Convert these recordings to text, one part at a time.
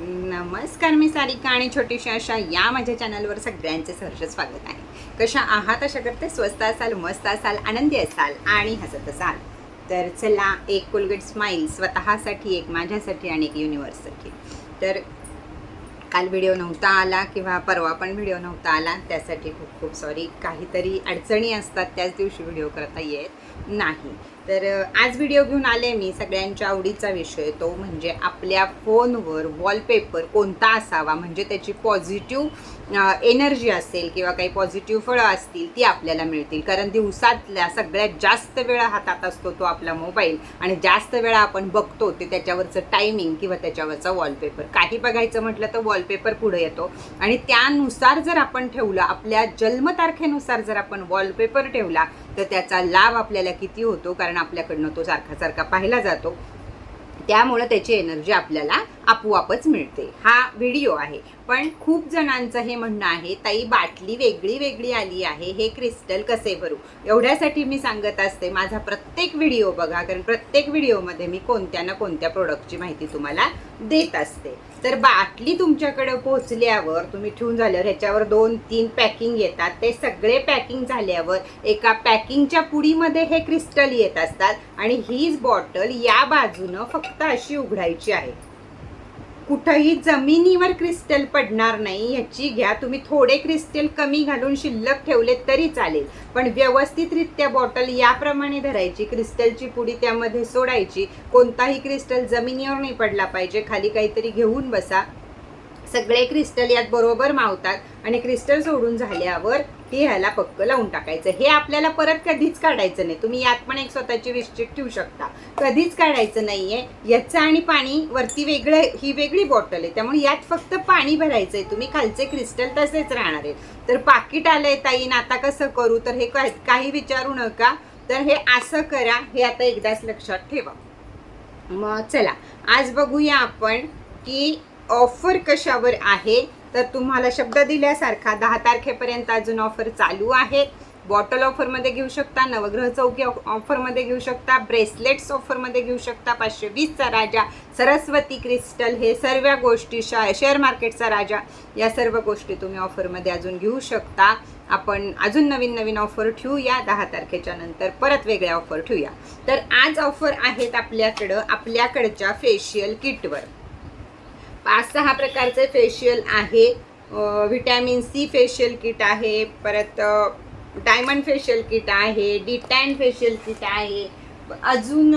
नमस्कार मी सारिका आणि छोटीशी अशा या माझ्या चॅनलवर सगळ्यांचे सहर्ष स्वागत आहे. कशा आहात? अशा करते स्वस्त असाल मस्त असाल आनंदी असाल आणि हसत असाल. तर चला एक कोलगेट स्माईल स्वतःसाठी एक माझ्यासाठी आणि एक युनिवर्ससाठी तर काल व्हिडिओ नव्हता आला किंवा परवा पण व्हिडिओ नव्हता आला त्यासाठी खूप खूप सॉरी. काहीतरी अडचणी असतात त्याच दिवशी व्हिडिओ करता येत नाही. तर आज व्हिडिओ घेऊन आले मी सगळ्यांच्या आवडीचा विषय तो म्हणजे आपल्या फोनवर वॉलपेपर कोणता असावा? म्हणजे त्याची पॉझिटिव्ह एनर्जी असेल किंवा काही पॉझिटिव्ह फळं असतील ती आपल्याला मिळतील. कारण दिवसातल्या सगळ्यात जास्त वेळा हातात असतो तो आपला मोबाईल आणि जास्त वेळा आपण बघतो ते त्याच्यावरचं टायमिंग किंवा त्याच्यावरचा वॉलपेपर काही बघायचं म्हटलं तर वॉलपेपर पुढे येतो. आणि त्यानुसार जर आपण ठेवलं आपल्या जन्मतारखेनुसार जर आपण वॉलपेपर ठेवला तर त्याचा लाभ आपल्याला किती होतो? कारण आपल्याकडनं तो सारखा सारखा पाहिला जातो. त्यामुळं त्याची एनर्जी आपल्याला आपोआपच मिळते. हा व्हिडिओ आहे. पण खूप जणांचं हे म्हणणं आहे ताई बाटली वेगळी वेगळी आली आहे. हे क्रिस्टल कसे भरू? एवढ्यासाठी मी सांगत असते माझा प्रत्येक व्हिडिओ बघा. कारण प्रत्येक व्हिडिओमध्ये मी कोणत्या ना कोणत्या प्रोडक्टची माहिती तुम्हाला देत असते. तर बाटली तुमच्याकडे पोहोचल्यावर तुम्ही ठेवून झाल्यावर ह्याच्यावर दोन तीन पॅकिंग येतात. ते सगळे पॅकिंग झाल्यावर एका पॅकिंगच्या पुडीमध्ये हे क्रिस्टल येत असतात आणि हीच बॉटल या बाजूनं फक्त अशी उघडायची आहे. कुठंही जमिनीवर क्रिस्टल पडणार नाही ह्याची घ्या. तुम्ही थोडे क्रिस्टल कमी घालून शिल्लक ठेवले तरी चालेल. पण व्यवस्थितरित्या बॉटल याप्रमाणे धरायची क्रिस्टलची पुडी त्यामध्ये सोडायची. कोणताही क्रिस्टल जमिनीवर नाही पडला पाहिजे. खाली काहीतरी घेऊन बसा. सगळे क्रिस्टल यात बरोबर मावतात आणि क्रिस्टल सोडून झाल्यावर हे ह्याला पक्क लावून टाकायचं. हे आपल्याला परत कधीच काढायचं नाही. तुम्ही यात पण एक स्वतःची विस्टिक ठेवू शकता. कधीच काढायचं नाही आहे याचं आणि पाणी वरती वेगळं ही वेगळी बॉटल आहे. त्यामुळे यात फक्त पाणी भरायचं आहे तुम्ही खालचे क्रिस्टल तसेच राहणार आहेत. तर पाकिट आलंय ताईन आता कसं करू? तर हे काय- काही विचारू नका. तर हे असं करा. हे आता एकदाच लक्षात ठेवा. मग चला. आज बघूया आपण की ऑफर कशावर आहे? तर तुम्हाला शब्द दिल्यासारखा दहा तारखेपर्यंत अजून ऑफर चालू आहे. बॉटल ऑफरमध्ये घेऊ शकता नवग्रह चौकी ऑफरमध्ये घेऊ शकता ब्रेसलेट्स ऑफरमध्ये घेऊ शकता पाचशे वीसचा राजा सरस्वती क्रिस्टल हे सर्व गोष्टी शा शेअर मार्केटचा राजा या सर्व गोष्टी तुम्ही ऑफरमध्ये अजून घेऊ शकता. आपण अजून नवीन नवीन ऑफर ठेवूया दहा तारखेच्या नंतर परत वेगळ्या ऑफर ठेवूया. तर आज ऑफर आहेत आपल्याकडं आपल्याकडच्या फेशियल किटवर पाच सहा प्रकारचे फेशियल आहे. व्हिटॅमिन सी फेशियल किट आहे परत डायमंड फेशियल किट आहे डिटॅन फेशियल किट आहे. अजून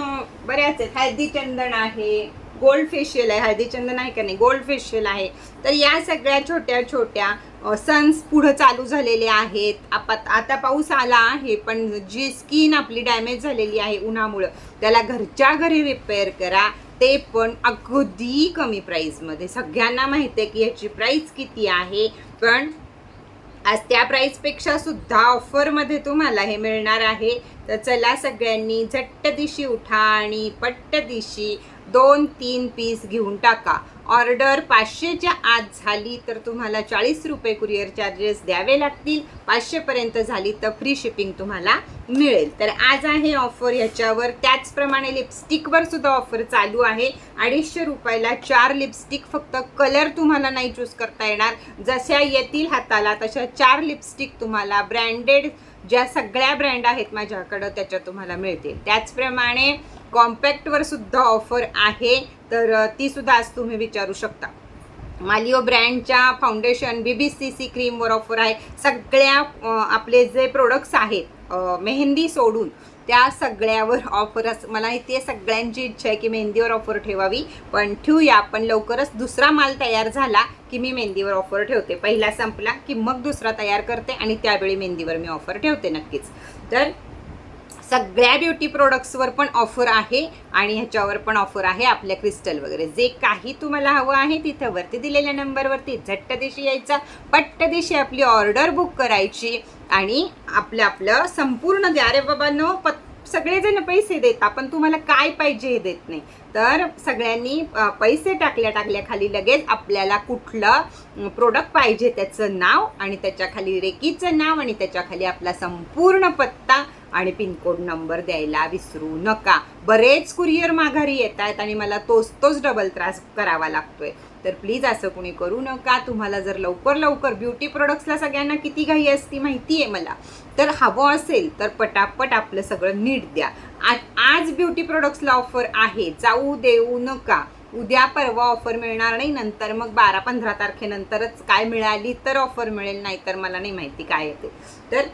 बऱ्याच आहेत. हळदीचंदन आहे गोल्ड फेशियल आहे. हळदीचंदन आहे का नाही? गोल्ड फेशियल आहे. तर या सगळ्या छोट्या छोट्या सन्स पुढं चालू झालेले आहेत. आपात आता पाऊस आला आहे पण जी स्किन आपली डॅमेज झालेली आहे उन्हामुळं त्याला घरच्या घरी रिपेअर करा. ते पण अगदी कमी प्राईजमध्ये सगळ्यांना माहिती आहे की ह्याची प्राईस किती आहे. पण आज त्या प्राईसपेक्षा सुद्धा ऑफरमध्ये तुम्हाला हे मिळणार आहे. तर चला सगळ्यांनी झट्ट दिशी उठा आणि पट्ट दिशी दोन तीन पीस घेऊन टाका. ऑर्डर पाचशेच्या आत झाली तर तुम्हाला चाळीस रुपये कुरिअर चार्जेस द्यावे लागतील. पाचशेपर्यंत झाली तर फ्री शिपिंग तुम्हाला मिळेल. तर आज आहे ऑफर ह्याच्यावर. त्याचप्रमाणे लिपस्टिकवर सुद्धा ऑफर चालू आहे. अडीचशे रुपयाला चार लिपस्टिक फक्त कलर तुम्हाला नाही चूज करता येणार. जशा येतील हाताला तशा चार लिपस्टिक तुम्हाला ब्रँडेड ज्या सगळ्या ब्रँड आहेत माझ्याकडं त्याच्या तुम्हाला मिळतील. त्याचप्रमाणे कॉम्पॅक्टवर सुद्धा ऑफर आहे तर ती सुद्धा आज तुम्ही विचारू शकता. मालिओ ब्रँडच्या foundation B B C C क्रीमवर offer आहे. सगळ्या आपले जे प्रोडक्ट्स आहेत मेहंदी सोडून त्या सगळ्यावर ऑफर अस मला इथे सगळ्यांची इच्छा आहे की मेहंदीवर ऑफर ठेवावी. पण ठेवूया पण लवकरच दुसरा माल तयार झाला की मी मेहंदीवर ऑफर ठेवते. पहिला संपला की मग दुसरा तयार करते आणि त्यावेळी मेहंदीवर मी ऑफर ठेवते नक्कीच. तर सगळ्या ब्युटी प्रोडक्ट्सवर पण ऑफर आहे आणि ह्याच्यावर पण ऑफर आहे आपल्या क्रिस्टल वगैरे. जे काही तुम्हाला हवं आहे तिथं वरती दिलेल्या नंबरवरती झट्ट दिशी यायचा पट्ट दिशी आपली ऑर्डर बुक करायची आणि आपलं आपलं संपूर्ण द्या. रे बाबा नो पत सगळेजण पैसे देतात पण तुम्हाला काय पाहिजे हे देत नाही. तर सगळ्यांनी पैसे टाकल्या टाकल्या खाली लगेच आपल्याला कुठलं प्रोडक्ट पाहिजे त्याचं नाव आणि त्याच्याखाली रेकीचं नाव आणि त्याच्याखाली आपला संपूर्ण पत्ता आणि पिनकोड नंबर द्यायला विसरू नका. बरेच कुरिअर माघारी येत आहेत आणि मला तोच तोच डबल त्रास करावा लागतोय. तर प्लीज असं कुणी करू नका. तुम्हाला जर लवकर लवकर ब्युटी प्रोडक्ट्सला सगळ्यांना किती घाई असती माहिती आहे मला. तर हवं असेल तर पटापट आपलं सगळं नीट द्या. आज आज ब्युटी प्रोडक्ट्सला ऑफर आहे. जाऊ देऊ नका. उद्या परवा ऑफर मिळणार नाही. नंतर मग बारा पंधरा तारखेनंतरच काय मिळाली तर ऑफर मिळेल नाही तर मला नाही माहिती काय येते तर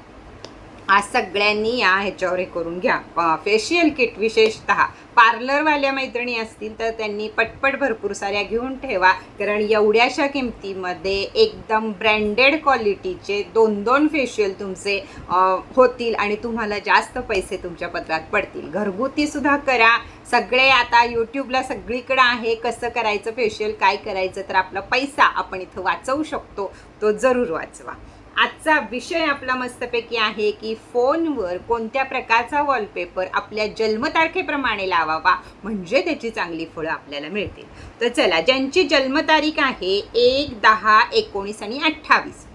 आज सगळ्यांनी या ह्याच्यावर हे करून घ्या. फेशियल किट विशेषतः. पार्लरवाल्या मैत्रिणी असतील तर त्यांनी पटपट भरपूर साऱ्या घेऊन ठेवा. कारण एवढ्याशा किमतीमध्ये एकदम ब्रँडेड क्वालिटीचे दोन दोन फेशियल तुमचे होतील आणि तुम्हाला जास्त पैसे तुमच्या पत्रात पडतील. घरगुतीसुद्धा करा. सगळे आता यूट्यूबला सगळीकडे आहे. कसं करायचं फेशियल काय करायचं तर आपला पैसा आपण इथं वाचवू शकतो. तो जरूर वाचवा. आजचा विषय आपला मस्तपैकी आहे की फोनवर कोणत्या प्रकारचा वॉलपेपर आपल्या जन्मतारखेप्रमाणे लावावा म्हणजे त्याची चांगली फळं आपल्याला मिळतील. तर चला ज्यांची जन्मतारीख आहे एक दहा एकोणीस आणि अठ्ठावीस.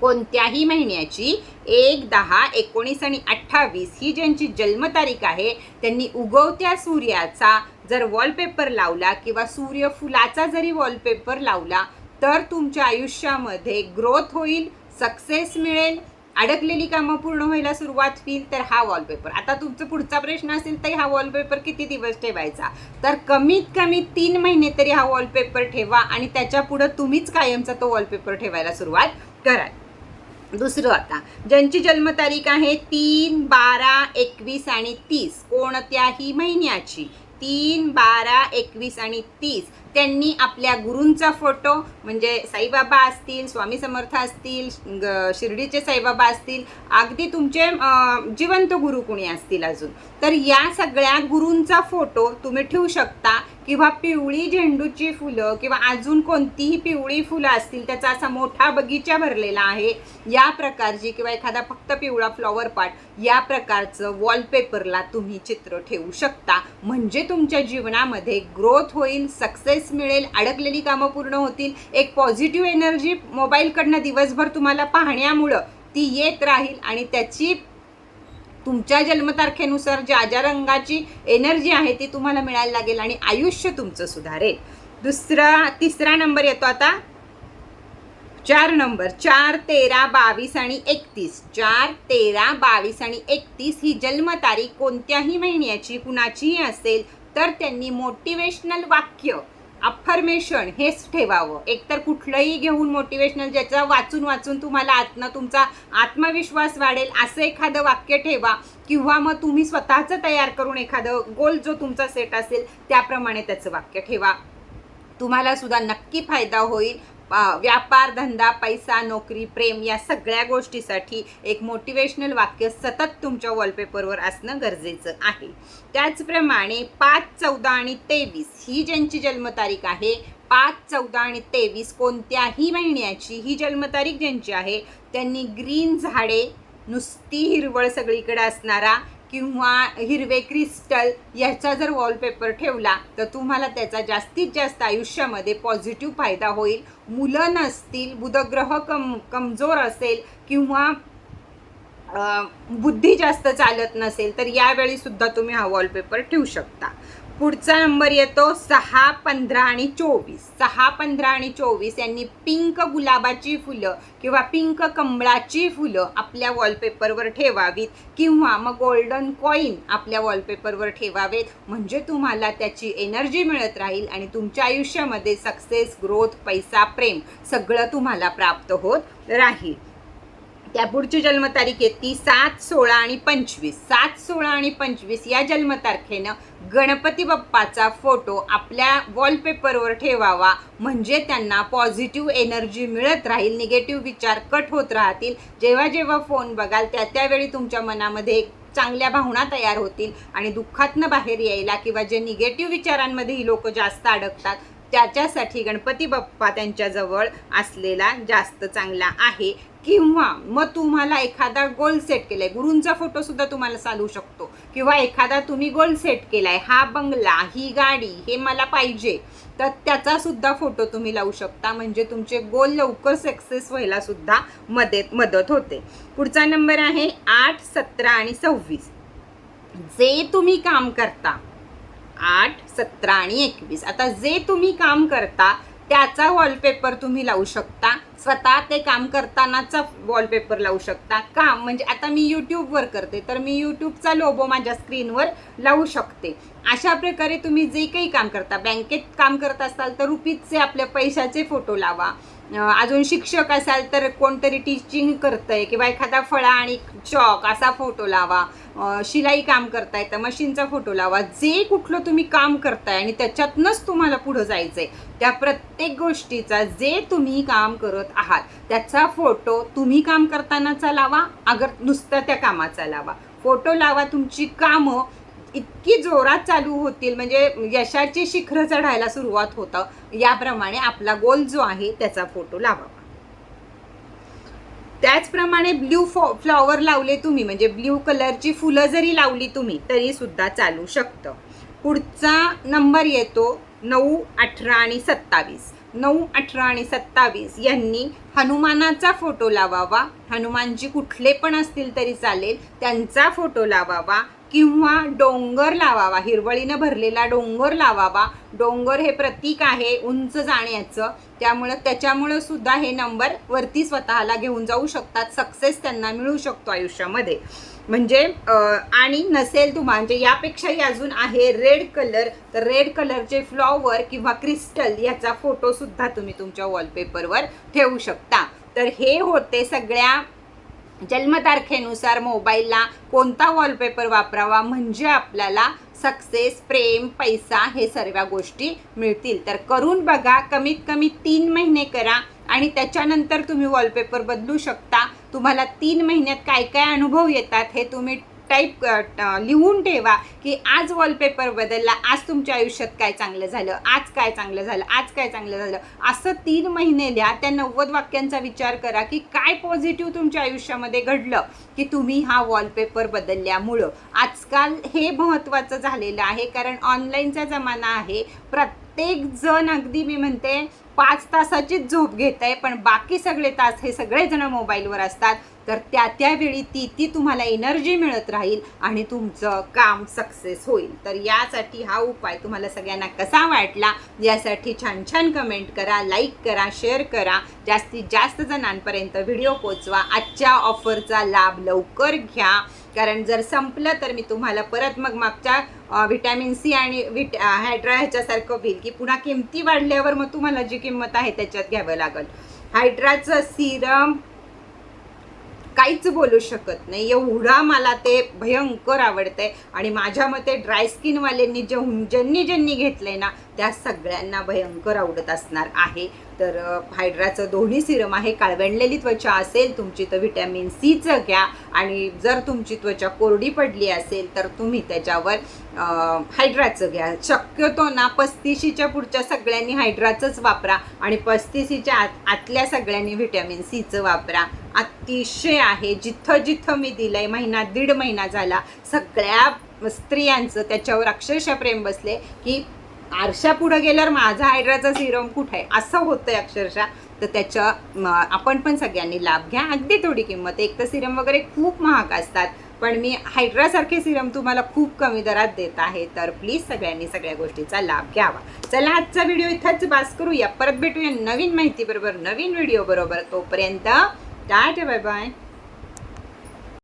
कोणत्याही महिन्याची एक दहा एकोणीस आणि अठ्ठावीस ही ज्यांची जन्मतारीख आहे त्यांनी उगवत्या सूर्याचा जर वॉलपेपर लावला किंवा सूर्यफुलाचा जरी वॉलपेपर लावला तर तुमच्या आयुष्यामध्ये ग्रोथ होईल सक्सेस मिळेल अडकलेली कामं पूर्ण व्हायला सुरुवात होईल तर हा वॉलपेपर आता तुमचा पुढचा प्रश्न असेल तर हा वॉलपेपर किती दिवस ठेवायचा? तर कमीत कमी तीन महिने तरी हा वॉलपेपर ठेवा आणि त्याच्या पुढं तुम्हीच कायमचा तो वॉलपेपर ठेवायला सुरुवात कराल. दुसरं आता ज्यांची जन्मतारीख आहे तीन बारा एकवीस आणि तीस कोणत्याही महिन्याची तीन बारा एकवीस आणि तीस त्यांनी आपल्या गुरूंचा फोटो म्हणजे साईबाबा असतील स्वामी समर्थ असतील शिर्डीचे साईबाबा असतील अगदी तुमचे जिवंत गुरु कुणी असतील अजून? तर या सगळ्या गुरूंचा फोटो तुम्ही ठेवू शकता किंवा पिवळी झेंडूची फुलं किंवा अजून कोणतीही पिवळी फुलं असतील त्याचा असा मोठा बगीचा भरलेला आहे या प्रकारची किंवा एखादा फक्त पिवळा फ्लॉवर पार्ट या प्रकारचं वॉलपेपरला तुम्ही चित्र ठेवू शकता. म्हणजे तुमच्या जीवनामध्ये ग्रोथ होईल सक्सेस मिळेल. अडकलेली कामं पूर्ण होतील. एक पॉझिटिव्ह एनर्जी मोबाईलकडनं दिवसभर तुम्हाला पाहण्यामुळं ती येत राहील आणि त्याची तुमच्या जन्मतारखेनुसार ज्या ज्या रंगाची एनर्जी आहे ती तुम्हाला मिळायला लागेल आणि आयुष्य तुमचं सुधारेल. दुसरा तिसरा नंबर येतो आता. चार नंबर. चार तेरा बावीस आणि एकतीस. चार तेरा बावीस आणि एकतीस ही जन्मतारीख कोणत्याही महिन्याची कुणाचीही असेल तर त्यांनी मोटिवेशनल वाक्य अफर्मेशन हेच ठेवावं. एकतर कुठलंही घेऊन मोटिवेशनल ज्याचं वाचून वाचून तुम्हाला आत्म तुमचा आत्मविश्वास वाढेल असं एखादं वाक्य ठेवा किंवा मग तुम्ही स्वतःचं तयार करून एखादं गोल जो तुमचा सेट असेल त्याप्रमाणे त्याचं वाक्य ठेवा. तुम्हाला सुद्धा नक्की फायदा होईल. व्यापार धंदा पैसा नोकरी प्रेम या सगळ्या गोष्टीसाठी एक मोटिवेशनल वाक्य सतत तुमच्या वॉलपेपरवर असणं गरजेचं आहे. त्याचप्रमाणे पाच चौदा आणि तेवीस ही ज्यांची जन्मतारीख आहे पाच चौदा आणि तेवीस कोणत्याही महिन्याची ही जन्मतारीख ज्यांची आहे त्यांनी ग्रीन झाडे नुसती हिरवळ सगळीकडे असणारा किंवा हिरवे क्रिस्टल याचा जर वॉलपेपर ठेवला तर तुम्हाला त्याचा जास्तीत जास्त आयुष्यामध्ये पॉझिटिव्ह फायदा होईल. मुलं नसतील बुधग्रह कम कमजोर असेल किंवा बुद्धी जास्त चालत नसेल तर यावेळी सुद्धा तुम्ही हा वॉलपेपर ठेवू शकता. पुढचा नंबर येतो सहा पंधरा आणि चोवीस. सहा पंधरा आणि चोवीस यांनी पिंक गुलाबाची फुलं किंवा पिंक कमळाची फुलं आपल्या वॉलपेपरवर ठेवावीत किंवा मग गोल्डन कॉईन आपल्या वॉलपेपरवर ठेवावेत. म्हणजे तुम्हाला त्याची एनर्जी मिळत राहील आणि तुमच्या आयुष्यामध्ये सक्सेस ग्रोथ पैसा प्रेम सगळं तुम्हाला प्राप्त होत राहील. त्या पुढची जन्मतारीख येते सात सोळा आणि पंचवीस. सात सोळा आणि पंचवीस या जन्मतारखेनं गणपती बाप्पाचा फोटो आपल्या वॉलपेपरवर ठेवावा. म्हणजे त्यांना पॉझिटिव्ह एनर्जी मिळत राहील निगेटिव्ह विचार कट होत राहतील. जेव्हा जेव्हा फोन बघाल त्या त्यावेळी तुमच्या मनामध्ये एक चांगल्या भावना तयार होतील आणि दुःखातनं बाहेर यायला किंवा जे निगेटिव्ह विचारांमध्ये ही लोक जास्त अडकतात त्याच्यासाठी गणपती बाप्पा त्यांच्याजवळ असलेला जास्त चांगला आहे. किंवा मग तुम्हाला एखादा गोल सेट केलाय. गुरूंचा फोटो सुद्धा तुम्हाला चालू शकतो. किंवा एखादा तुम्ही गोल सेट केलाय. हा बंगला ही गाडी हे मला पाहिजे. तर त्याचा सुद्धा फोटो तुम्ही लावू शकता. म्हणजे तुमचे गोल लवकर सक्सेस व्हायला सुद्धा मदत मदत होते. पुढचा नंबर आहे आठ सतरा आणि सव्वीस. जे तुम्ही काम करता आठ सतरा आणि एकवीस. आता जे तुम्ही काम करता त्याचा वॉलपेपर तुम्ही लावू शकता. स्वतः ते काम करतानाचा वॉलपेपर लावू शकता. काम म्हणजे आता मी यूट्यूबवर करते तर मी यूट्यूबचा लोबो माझ्या स्क्रीनवर लावू शकते. अशा प्रकारे तुम्ही जे काही काम करता बँकेत काम करत असाल तर रुपीजचे आपल्या पैशाचे फोटो लावा. अजून शिक्षक असाल तर कोणतरी टीचिंग करतंय किंवा एखादा फळा आणि चॉक असा फोटो लावा. शिलाई काम करताय तर मशीनचा फोटो लावा. जे कुठलं तुम्ही काम करताय आणि त्याच्यातनंच तुम्हाला पुढं जायचंय. त्या प्रत्येक गोष्टीचा जे तुम्ही काम करत आहात. त्याचा फोटो तुम्ही काम करतानाचा लावा अगर नुसतं त्या कामाचा लावा. फोटो लावा तुमची कामं इतकी जोरात चालू होतील म्हणजे यशाची शिखरं चढायला सुरुवात होतं. याप्रमाणे आपला गोल जो आहे त्याचा फोटो लावावा त्याचप्रमाणे ब्ल्यू फॉ फ्लॉवर लावले तुम्ही म्हणजे ब्ल्यू कलरची फुलं जरी लावली तुम्ही तरी सुद्धा चालू शकतं. पुढचा नंबर येतो नऊ अठरा आणि सत्तावीस. नऊ अठरा आणि सत्तावीस यांनी हनुमानाचा फोटो लावावा. हनुमानजी कुठले पण असतील तरी चालेल त्यांचा फोटो लावावा. किंवा डोंगर लावावा हिरवळीनं भरलेला डोंगर लावावा. डोंगर हे प्रतीक आहे उंच जाण्याचं. त्यामुळं त्याच्यामुळं सुद्धा हे नंबर वरती स्वतःला घेऊन जाऊ शकतात. सक्सेस त्यांना मिळू शकतो आयुष्यामध्ये. म्हणजे आणि नसेल तुम्हाला म्हणजे यापेक्षाही अजून आहे रेड कलर तर रेड कलरचे फ्लॉवर किंवा क्रिस्टल याचा फोटोसुद्धा तुम्ही तुमच्या वॉलपेपरवर ठेवू शकता. तर हे होते सगळ्या जन्मतारखेनुसार मोबाईलला कोणता वॉलपेपर वापरावा म्हणजे आपल्याला सक्सेस प्रेम पैसा हे सर्व गोष्टी मिळतील. तर करून बघा कमीत कमी तीन महिने करा आणि त्याच्यानंतर तुम्ही वॉलपेपर बदलू शकता. तुम्हाला तीन महिन्यात काय काय अनुभव येतात हे तुम्ही टाईप लिहून ठेवा की आज वॉलपेपर बदलला आज तुमच्या आयुष्यात काय चांगलं झालं आज काय चांगलं झालं आज काय चांगलं झालं. असं तीन महिने लिहा त्या नव्वद वाक्यांचा विचार करा की काय पॉझिटिव्ह तुमच्या आयुष्यामध्ये घडलं की तुम्ही हा वॉलपेपर बदलल्यामुळं. आजकाल हे महत्त्वाचं झालेलं आहे कारण ऑनलाईनचा जमाना आहे. प्रत्येक जण अगदी मी म्हणते पाच तासाचीच झोप घेत आहे पण बाकी सगळे तास हे सगळेजण मोबाईलवर असतात. तर त्या त्यावेळी ती ती तुम्हाला एनर्जी मिळत राहील आणि तुमचं काम सक्सेस होईल. तर यासाठी हा उपाय तुम्हाला सगळ्यांना कसा वाटला यासाठी छान छान कमेंट करा लाईक करा शेअर करा. जास्तीत जास्त जणांपर्यंत व्हिडिओ पोचवा आजच्या ऑफरचा लाभ लवकर घ्या. कारण जर संपलं तर मी तुम्हाला परत मग मागच्या व्हिटॅमिन सी आणि विट हायड्रा ह्याच्यासारखं होईल की पुन्हा किमती वाढल्यावर मग तुम्हाला जी किंमत आहे त्याच्यात घ्यावं लागेल. हायड्राचं सिरम काहीच बोलू शकत नाही. एवढा मला ते भयंकर आवडतंय. आणि माझ्या मते ड्राय स्किनवाल्यांनी जे ज्यांनी ज्यांनी आहे ना त्या सगळ्यांना भयंकर आवडत असणार आहे. तर हायड्राचं दोन्ही सिरम आहे. काळवंडलेली त्वचा असेल तुमची तर व्हिटॅमिन सीचं घ्या. आणि जर तुमची त्वचा कोरडी पडली असेल तर तुम्ही त्याच्यावर हायड्राचं घ्या. शक्यतो ना पस्तीशीच्या पुढच्या सगळ्यांनी हायड्राचंच वापरा. आणि पस्तीशीच्या आत आतल्या सगळ्यांनी व्हिटॅमिन सीचं वापरा. अतिशय आहे. जिथं जिथं मी दिलंय महिना दीड महिना झाला सगळ्या स्त्रियांचं त्याच्यावर अक्षरशः प्रेम बसले की आरशा पुढं गेल्यावर माझा हायड्राचा सिरम कुठे आहे असं होतंय अक्षरशः. तर त्याच्या आपण पण सगळ्यांनी लाभ घ्या. अगदी थोडी किंमत. एक तर सिरम वगैरे खूप महाग असतात. पण मी हायड्रासारखे सिरम तुम्हाला खूप कमी दरात देत आहे. तर प्लीज सगळ्यांनी सगळ्या गोष्टीचा लाभ घ्यावा. चला आजचा व्हिडिओ इथंच बास करूया. परत भेटूया नवीन माहितीबरोबर नवीन व्हिडिओ बरोबर. तोपर्यंत Tata, bye bye.